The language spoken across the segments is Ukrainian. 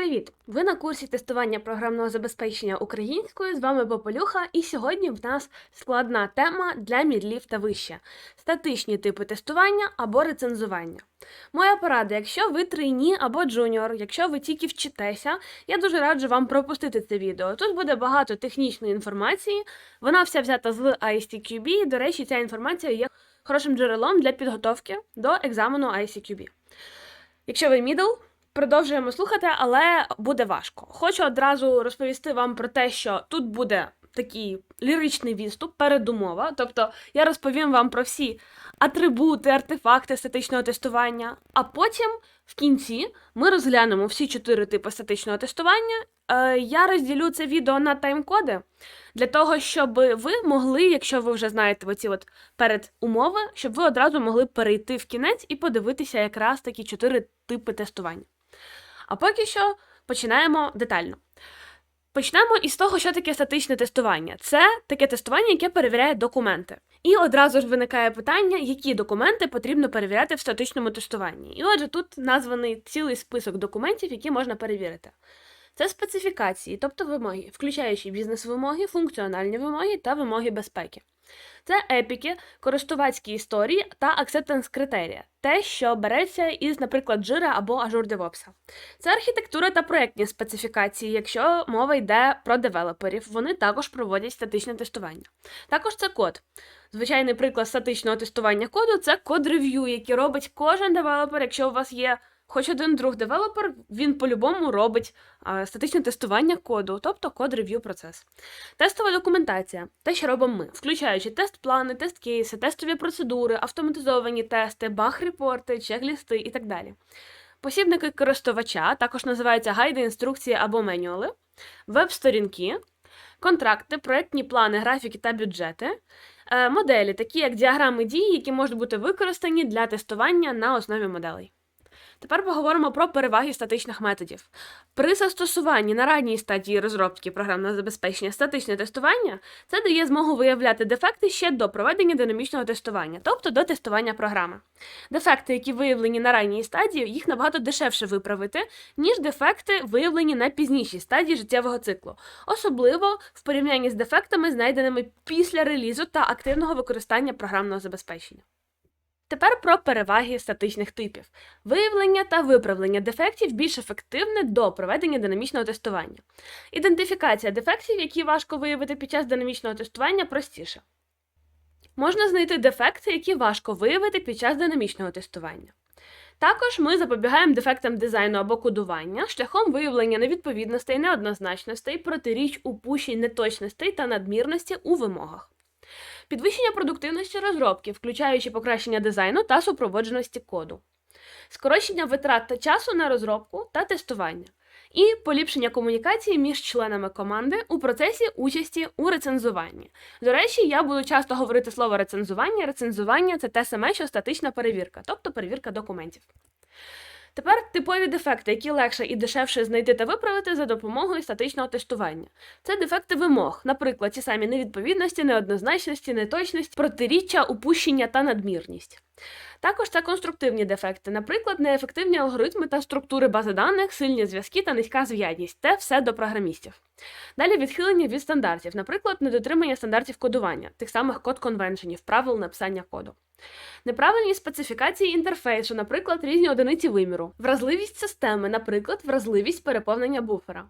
Привіт! Ви на курсі тестування програмного забезпечення українською. З вами Пополюха, і сьогодні в нас складна тема для мідлів та вище статичні типи тестування або рецензування. Моя порада, якщо ви трейні або джуніор, якщо ви тільки вчитеся, я дуже раджу вам пропустити це відео. Тут буде багато технічної інформації, вона вся взята з ISTQB, і, до речі, ця інформація є хорошим джерелом для підготовки до екзамену ICQB. Якщо ви мідл, продовжуємо слухати, але буде важко. Хочу одразу розповісти вам про те, що тут буде такий ліричний відступ, передумова. Тобто я розповім вам про всі атрибути, артефакти статичного тестування, а потім в кінці ми розглянемо всі чотири типи статичного тестування. Е, Я розділю це відео на тайм-коди для того, щоб ви могли, якщо ви вже знаєте оці от передумови, щоб ви одразу могли перейти в кінець і подивитися якраз такі чотири типи тестування. А поки що починаємо детально. Почнемо із того, що таке статичне тестування. Це таке тестування, яке перевіряє документи. І одразу ж виникає питання, які документи потрібно перевіряти в статичному тестуванні. І отже, тут названий цілий список документів, які можна перевірити. Це специфікації, тобто вимоги, включаючи бізнес-вимоги, функціональні вимоги та вимоги безпеки. Це епіки, користувацькі історії та акцептанс критерія, те, що береться із, наприклад, Jira або Azure DevOps. Це архітектура та проєктні специфікації, якщо мова йде про девелоперів, вони також проводять статичне тестування. Також це код. Звичайний приклад статичного тестування коду це код рев'ю, який робить кожен девелопер, якщо у вас є. Хоч один друг девелопер, він по-любому робить статичне тестування коду, тобто код рев'ю процес. Тестова документація те, що робимо ми, включаючи тест-плани, тест-кейси, тестові процедури, автоматизовані тести, баг-репорти, чек-лісти і так далі. Посібники користувача також називаються гайди, інструкції або менюали, веб-сторінки, контракти, проектні плани, графіки та бюджети, е, моделі, такі як діаграми дій, які можуть бути використані для тестування на основі моделей. Тепер поговоримо про переваги статичних методів. При застосуванні на ранній стадії розробки програмного забезпечення статичне тестування це дає змогу виявляти дефекти ще до проведення динамічного тестування, тобто до тестування програми. Дефекти, які виявлені на ранній стадії, їх набагато дешевше виправити, ніж дефекти, виявлені на пізнішій стадії життєвого циклу, особливо в порівнянні з дефектами, знайденими після релізу та активного використання програмного забезпечення. Тепер про переваги статичних типів. Виявлення та виправлення дефектів більш ефективне до проведення динамічного тестування. Ідентифікація дефектів, які важко виявити під час динамічного тестування, простіша. Можна знайти дефекти, які важко виявити під час динамічного тестування. Також ми запобігаємо дефектам дизайну або кодування шляхом виявлення невідповідностей, неоднозначностей, протиріч, упущень, неточностей та надмірності у вимогах. Підвищення продуктивності розробки, включаючи покращення дизайну та супроводженості коду, скорочення витрат та часу на розробку та тестування, і поліпшення комунікації між членами команди у процесі участі у рецензуванні. До речі, я буду часто говорити слово рецензування. Рецензування це те саме, що статична перевірка, тобто перевірка документів. Тепер типові дефекти, які легше і дешевше знайти та виправити за допомогою статичного тестування. Це дефекти вимог, наприклад, ті самі невідповідності, неоднозначності, неточність, протиріччя, упущення та надмірність. Також це конструктивні дефекти, наприклад, неефективні алгоритми та структури бази даних, сильні зв'язки та низька зв'язність. Це все до програмістів. Далі відхилення від стандартів, наприклад, недотримання стандартів кодування, тих самих код конвеншенів, правил написання коду. Неправильні специфікації інтерфейсу, наприклад, різні одиниці виміру, вразливість системи, наприклад, вразливість переповнення буфера,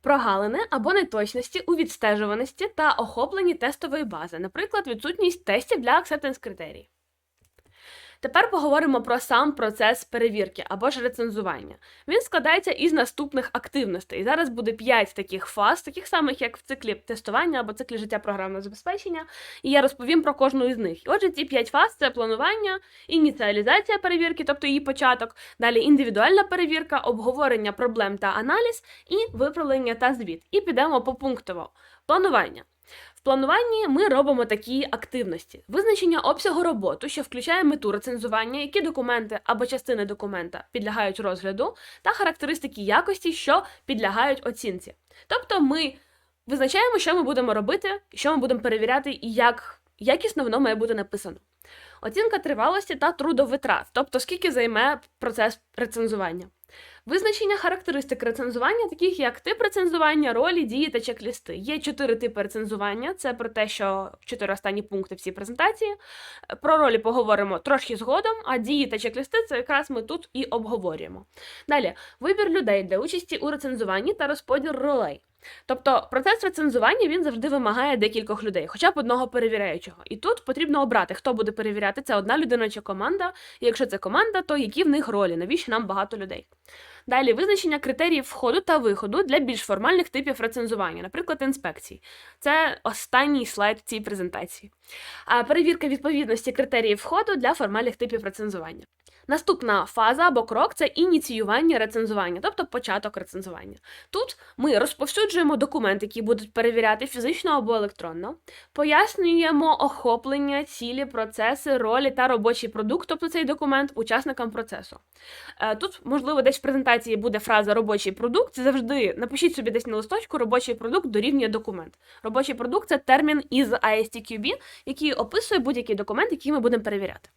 прогалини або неточності у відстежуваності та охопленні тестової бази, наприклад, відсутність тестів для acceptance критерій. Тепер поговоримо про сам процес перевірки або ж рецензування. Він складається із наступних активностей. Зараз буде 5 таких фаз, таких самих, як в циклі тестування або циклі життя програмного забезпечення, і я розповім про кожну із них. Отже, ці 5 фаз це планування, ініціалізація перевірки, тобто її початок, далі індивідуальна перевірка, обговорення проблем та аналіз, і виправлення та звіт. І підемо попунктово. Планування. В плануванні ми робимо такі активності: визначення обсягу роботи, що включає мету рецензування, які документи або частини документа підлягають розгляду, та характеристики якості, що підлягають оцінці. Тобто ми визначаємо, що ми будемо робити, що ми будемо перевіряти і як якісно воно має бути написано. Оцінка тривалості та трудовитрат, тобто скільки займе процес рецензування. Визначення характеристик рецензування, таких як тип рецензування, ролі, дії та чек-лісти. Є чотири типи рецензування. Це про те, що чотири останні пункти в цій презентації. Про ролі поговоримо трошки згодом, а дії та чек-лісти це якраз ми тут і обговорюємо. Далі вибір людей для участі у рецензуванні та розподіл ролей. Тобто процес рецензування він завжди вимагає декількох людей, хоча б одного перевіряючого. І тут потрібно обрати, хто буде перевіряти, це одна людина чи команда. І якщо це команда, то які в них ролі, навіщо нам багато людей. Далі визначення критеріїв входу та виходу для більш формальних типів рецензування, наприклад, інспекцій. Це останній слайд цій презентації. А перевірка відповідності критеріїв входу для формальних типів рецензування. Наступна фаза або крок це ініціювання рецензування, тобто початок рецензування. Тут ми розповсюджуємо документи, які будуть перевіряти фізично або електронно, пояснюємо охоплення, цілі, процеси, ролі та робочий продукт, тобто цей документ учасникам процесу. Е, Тут, можливо, десь в презентації буде фраза робочий продукт. Це завжди напишіть собі десь на листочку робочий продукт дорівнює документ. Робочий продукт це термін із ISTQB, який описує будь-який документ, який ми будемо перевіряти.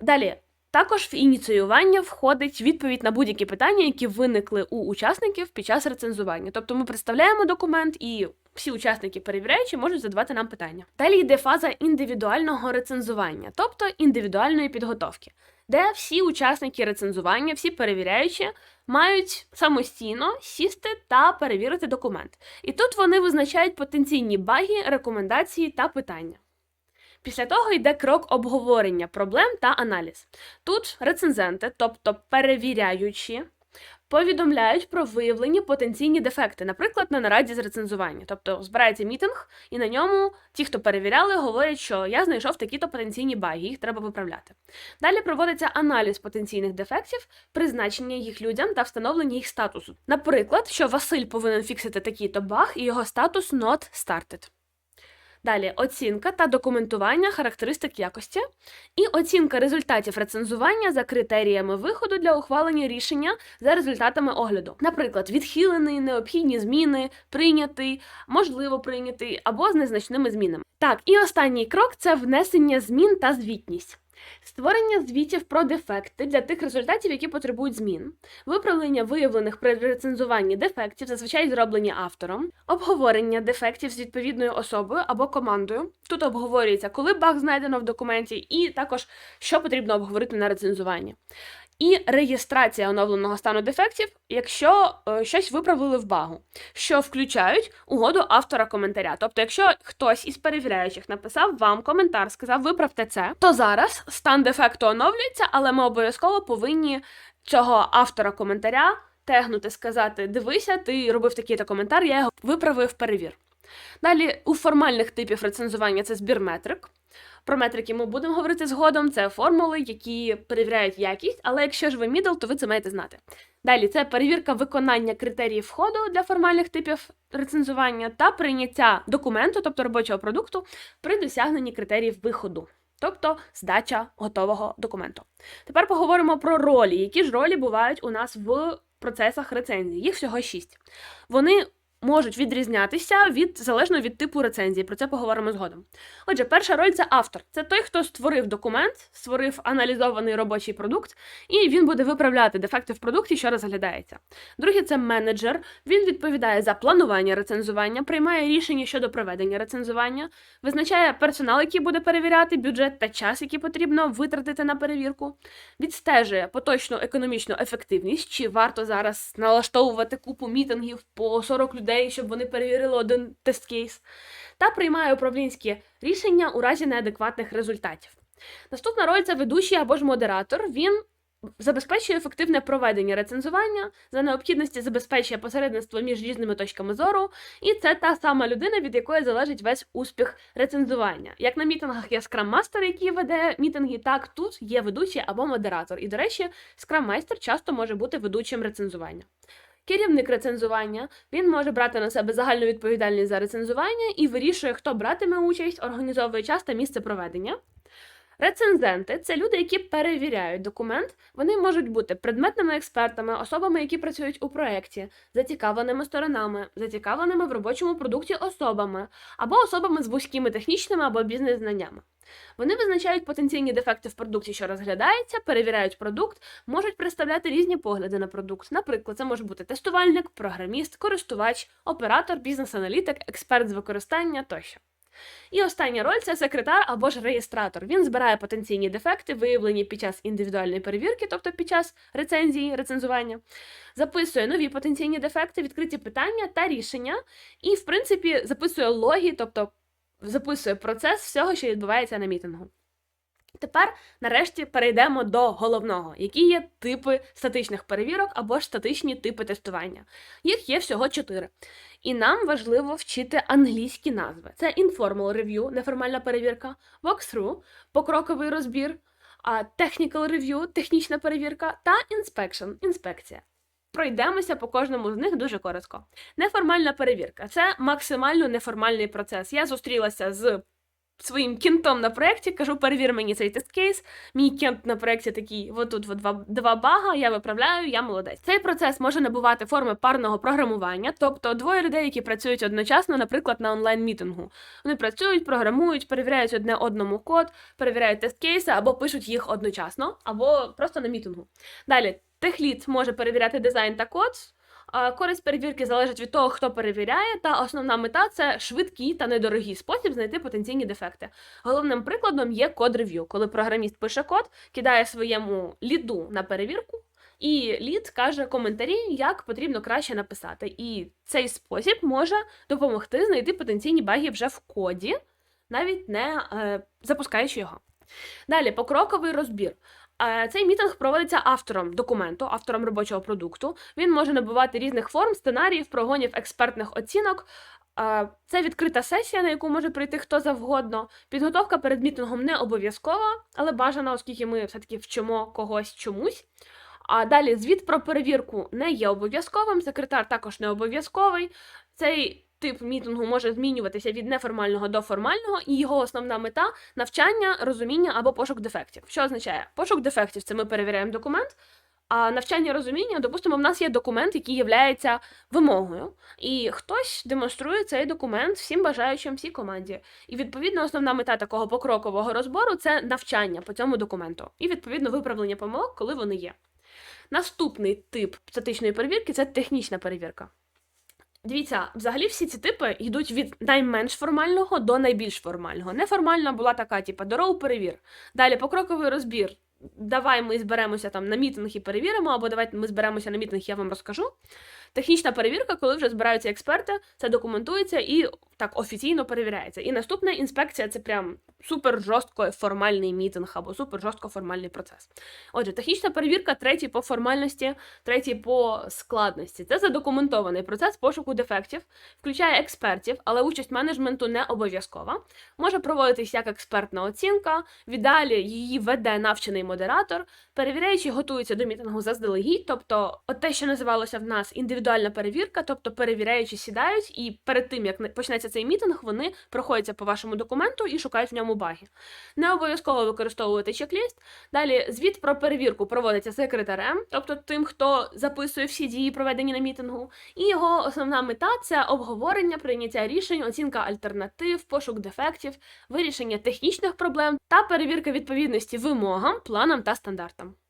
Далі. Також в ініціювання входить відповідь на будь-які питання, які виникли у учасників під час рецензування. Тобто ми представляємо документ і всі учасники перевіряючі можуть задавати нам питання. Далі йде фаза індивідуального рецензування, тобто індивідуальної підготовки, де всі учасники рецензування, всі перевіряючі, мають самостійно сісти та перевірити документ. І тут вони визначають потенційні баги, рекомендації та питання. Після того йде крок обговорення проблем та аналіз. Тут рецензенти, тобто перевіряючі, повідомляють про виявлені потенційні дефекти, наприклад, на нараді з рецензування. Тобто збирається мітинг, і на ньому ті, хто перевіряли, говорять, що я знайшов такі-то потенційні баги, їх треба виправляти. Далі проводиться аналіз потенційних дефектів, призначення їх людям та встановлення їх статусу. Наприклад, що Василь повинен фіксити такий-то баг, і його статус not started. Далі оцінка та документування характеристик якості, і оцінка результатів рецензування за критеріями виходу для ухвалення рішення за результатами огляду. Наприклад, відхилений, необхідні зміни, прийнятий, можливо прийнятий або з незначними змінами. Так, і останній крок це внесення змін та звітність. Створення звітів про дефекти для тих результатів, які потребують змін, виправлення виявлених при рецензуванні дефектів, зазвичай зроблені автором, обговорення дефектів з відповідною особою або командою. Тут обговорюється, коли баг знайдено в документі, і також що потрібно обговорити на рецензуванні. І реєстрація оновленого стану дефектів, якщо е, щось виправили в багу, що включають угоду автора коментаря. Тобто, якщо хтось із перевіряючих написав вам коментар, сказав виправте це, то зараз стан дефекту оновлюється, але ми обов'язково повинні цього автора коментаря тегнути, сказати: дивися, ти робив такий-то коментар, я його виправив, перевір. Далі у формальних типів рецензування це збір метрик. Про метрики ми будемо говорити згодом. Це формули, які перевіряють якість, але якщо ж ви мідл, то ви це маєте знати. Далі це перевірка виконання критеріїв входу для формальних типів рецензування та прийняття документу, тобто робочого продукту, при досягненні критеріїв виходу. Тобто здача готового документу. Тепер поговоримо про ролі. Які ж ролі бувають у нас в процесах рецензії? Їх всього шість. Вони можуть відрізнятися від залежно від типу рецензії. Про це поговоримо згодом. Отже, перша роль це автор. Це той, хто створив документ, створив аналізований робочий продукт, і він буде виправляти дефекти в продукті, що розглядається. Другий це менеджер. Він відповідає за планування рецензування, приймає рішення щодо проведення рецензування, визначає персонал, який буде перевіряти, бюджет та час, який потрібно витратити на перевірку, відстежує поточну економічну ефективність, чи варто зараз налаштовувати купу мітингів по 40 людей людей, щоб вони перевірили один тест-кейс, та приймає управлінські рішення у разі неадекватних результатів. Наступна роль це ведучий або ж модератор. Він забезпечує ефективне проведення рецензування, за необхідності забезпечує посередництво між різними точками зору, і це та сама людина, від якої залежить весь успіх рецензування. Як на мітингах є скрам-мастер, який веде мітинги, так тут є ведучий або модератор. І, до речі, скрам-майстер часто може бути ведучим рецензування. Керівник рецензування він може брати на себе загальну відповідальність за рецензування і вирішує, хто братиме участь, організовує час та місце проведення. Рецензенти це люди, які перевіряють документ. Вони можуть бути предметними експертами, особами, які працюють у проєкті, зацікавленими сторонами, зацікавленими в робочому продукті особами або особами з вузькими технічними або бізнес-знаннями. Вони визначають потенційні дефекти в продукті, що розглядається, перевіряють продукт, можуть представляти різні погляди на продукт. Наприклад, це може бути тестувальник, програміст, користувач, оператор, бізнес-аналітик, експерт з використання тощо. І остання роль це секретар або ж реєстратор. Він збирає потенційні дефекти, виявлені під час індивідуальної перевірки, тобто під час рецензії, рецензування, записує нові потенційні дефекти, відкриті питання та рішення, і, в принципі, записує логі, тобто записує процес всього, що відбувається на мітингу. Тепер, нарешті, перейдемо до головного, які є типи статичних перевірок або ж статичні типи тестування. Їх є всього чотири. І нам важливо вчити англійські назви: це informal review, неформальна перевірка, walkthrough, покроковий розбір, technical review, технічна перевірка та inspection, інспекція. Пройдемося по кожному з них дуже коротко. Неформальна перевірка це максимально неформальний процес. Я зустрілася з своїм кінтом на проєкті, кажу, перевір мені цей тест-кейс. Мій кент на проєкті такий, отут от два, два бага, я виправляю, я молодець. Цей процес може набувати форми парного програмування, тобто двоє людей, які працюють одночасно, наприклад, на онлайн-мітингу. Вони працюють, програмують, перевіряють одне одному код, перевіряють тест-кейси або пишуть їх одночасно, або просто на мітингу. Далі, техлід може перевіряти дизайн та код. Користь перевірки залежить від того, хто перевіряє, та основна мета це швидкий та недорогий спосіб знайти потенційні дефекти. Головним прикладом є код рев'ю, коли програміст пише код, кидає своєму ліду на перевірку, і лід каже коментарі, як потрібно краще написати. І цей спосіб може допомогти знайти потенційні баги вже в коді, навіть не е, запускаючи його. Далі покроковий розбір. Е, Цей мітинг проводиться автором документу, автором робочого продукту. Він може набувати різних форм, сценаріїв, прогонів, експертних оцінок. Е, Це відкрита сесія, на яку може прийти хто завгодно. Підготовка перед мітингом не обов'язкова, але бажана, оскільки ми все-таки вчимо когось чомусь. А далі звіт про перевірку не є обов'язковим, секретар також не обов'язковий. Цей тип мітингу може змінюватися від неформального до формального, і його основна мета навчання, розуміння або пошук дефектів. Що означає? Пошук дефектів це ми перевіряємо документ. А навчання розуміння, допустимо, в нас є документ, який є вимогою, і хтось демонструє цей документ всім бажаючим всій команді. І відповідно основна мета такого покрокового розбору це навчання по цьому документу, і відповідно виправлення помилок, коли вони є. Наступний тип статичної перевірки це технічна перевірка. Дивіться, взагалі всі ці типи йдуть від найменш формального до найбільш формального. Неформальна була така, типу, дорогу перевір. Далі покроковий розбір. Давай ми зберемося там на мітинг і перевіримо, або давайте ми зберемося на мітинг, я вам розкажу. Технічна перевірка, коли вже збираються експерти, це документується і так офіційно перевіряється. І наступна інспекція це прям супер жорстко формальний мітинг або супер жорстко формальний процес. Отже, технічна перевірка, третій по формальності, третій по складності. Це задокументований процес пошуку дефектів, включає експертів, але участь менеджменту не обов'язкова. Може проводитись як експертна оцінка, в ідеалі її веде навчений модератор, перевіряючи, готуються до мітингу заздалегідь, тобто от те, що називалося в нас індивідуальна перевірка, тобто перевіряючи сідають, і перед тим як почнеться цей мітинг, вони проходяться по вашому документу і шукають в ньому баги. Не обов'язково використовувати чек-ліст. Далі звіт про перевірку проводиться секретарем, тобто тим, хто записує всі дії, проведені на мітингу. І його основна мета це обговорення, прийняття рішень, оцінка альтернатив, пошук дефектів, вирішення технічних проблем та перевірка відповідності вимогам, планам та стандартам.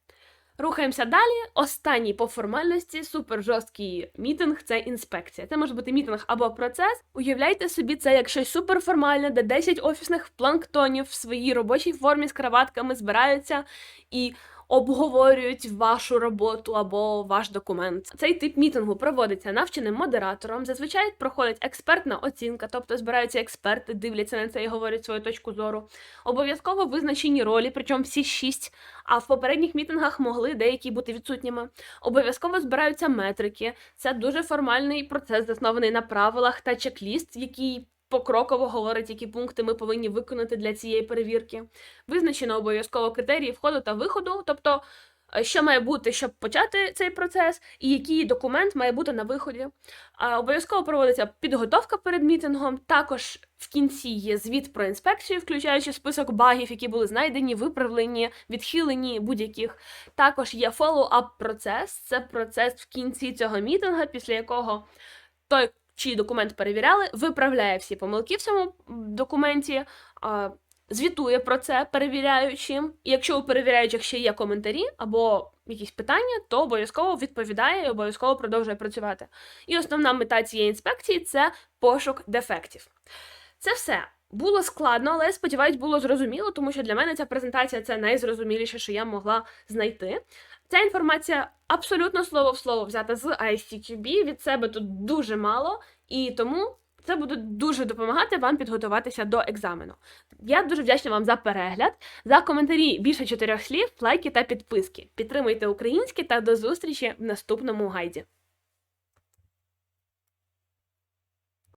Рухаємося далі. Останній по формальності супер жорсткий мітинг це інспекція. Це може бути мітинг або процес. Уявляйте собі, це як щось суперформальне, де 10 офісних планктонів в своїй робочій формі з краватками збираються і обговорюють вашу роботу або ваш документ. Цей тип мітингу проводиться навченим модератором. Зазвичай проходить експертна оцінка, тобто збираються експерти, дивляться на це і говорять свою точку зору. Обов'язково визначені ролі, причому всі шість. А в попередніх мітингах могли деякі бути відсутніми. Обов'язково збираються метрики. Це дуже формальний процес, заснований на правилах та чек-ліст, який покроково говорить, які пункти ми повинні виконати для цієї перевірки. Визначено обов'язково критерії входу та виходу, тобто е, що має бути, щоб почати цей процес, і який документ має бути на виході. Обов'язково проводиться підготовка перед мітингом. Також в кінці є звіт про інспекцію, включаючи список багів, які були знайдені, виправлені, відхилені будь-яких. Також є follow-up процес. Це процес в кінці цього мітинга, після якого той, чий документ перевіряли, виправляє всі помилки в цьому документі. Звітує про це перевіряючим, і якщо у перевіряючих ще є коментарі або якісь питання, то обов'язково відповідає і обов'язково продовжує працювати. І основна мета цієї інспекції це пошук дефектів. Це все. Було складно, але сподіваюсь, було зрозуміло, тому що для мене ця презентація це найзрозуміліше, що я могла знайти. Ця інформація абсолютно слово в слово взята з ICQB, від себе тут дуже мало, і тому це буде дуже допомагати вам підготуватися до екзамену. Я дуже вдячна вам за перегляд, за коментарі більше чотирьох слів, лайки та підписки. Підтримуйте українське та до зустрічі в наступному гайді.